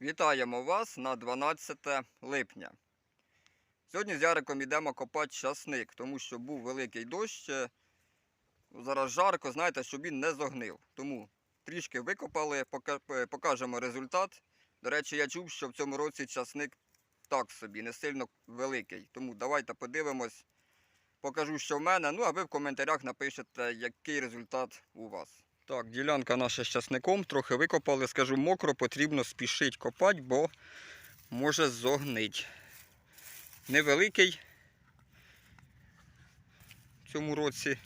Вітаємо вас на 12 липня. Сьогодні з Яриком йдемо копати часник, тому що був великий дощ. е, Зараз жарко, знаєте, щоб він не зогнив. Тому трішки викопали, е, покажемо результат. До речі, я чув, що в цьому році часник так собі, не сильно великий. Тому давайте подивимось, покажу, що в мене. Ну, а ви в коментарях напишете, який результат у вас. Так, ділянка наша з часником, трохи викопали, скажу, мокро, потрібно спішить копати, бо може зогнить. Невеликий в цьому році.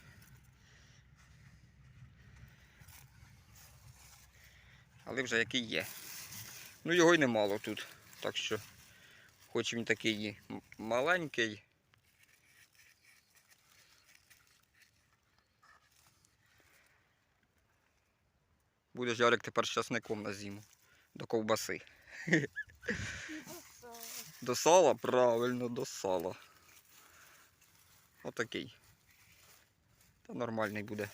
Але вже який є. Ну його й немало тут. Так що, хоч він такий маленький. Будеш Ярик тепер з часником на зиму. До ковбаси. До сала? Правильно, до сала. Отакий. Та нормальний буде.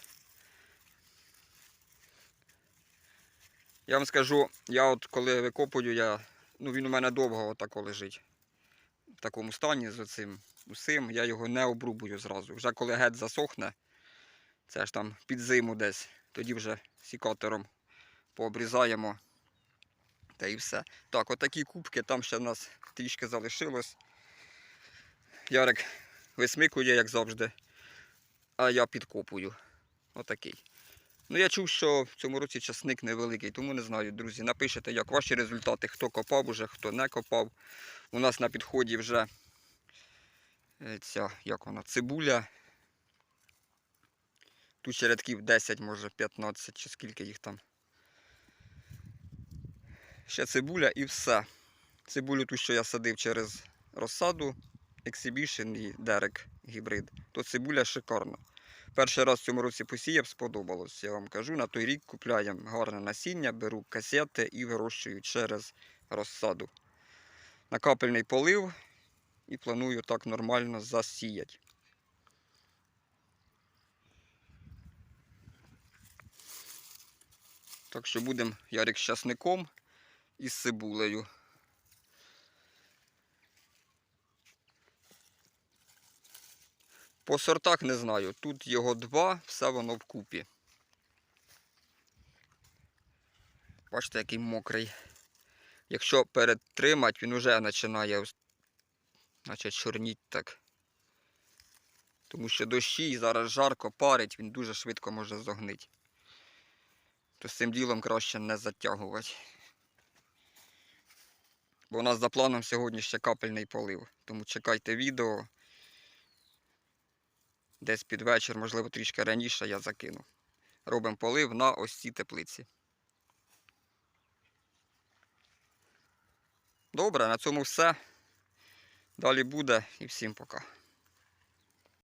Я вам скажу, я от коли викопую, я, ну він у мене довго отако лежить. В такому стані з оцим усім, я його не обрубую зразу. Вже коли геть засохне, це ж там під зиму десь, тоді вже сікатором пообрізаємо. Та і все. Так, отакі кубки, там ще в нас трішки залишилось. Ярик висмикує, як завжди, а я підкопую. Отакий. Ну, я чув, що в цьому році часник невеликий, тому не знаю, друзі. Напишете, як ваші результати, хто копав уже, хто не копав. У нас на підході вже е, ця, як вона, цибуля. Тут рядків 10, може 15, чи скільки їх там. Ще цибуля і все. Цибулю ту, що я садив через розсаду, Exhibition і Derek гібрид, то цибуля шикарна. Перший раз в цьому році посіяв, сподобалось, я вам кажу. На той рік купляємо гарне насіння, беру касети і вирощую через розсаду. На капельний полив і планую так нормально засіяти. Так що будемо Ярик з часником і з цибулею. По сортах не знаю. Тут його два, все воно вкупі. Бачите, який мокрий. Якщо перетримати, він вже починає наче чорніть так. Тому що дощі і зараз жарко парить, він дуже швидко може зогнити. То з цим ділом краще не затягувати. Бо у нас за планом сьогодні ще капельний полив. Тому чекайте відео. Десь під вечір, можливо, трішки раніше я закину. Робимо полив на ось ці теплиці. Добре, на цьому все. Далі буде і всім пока.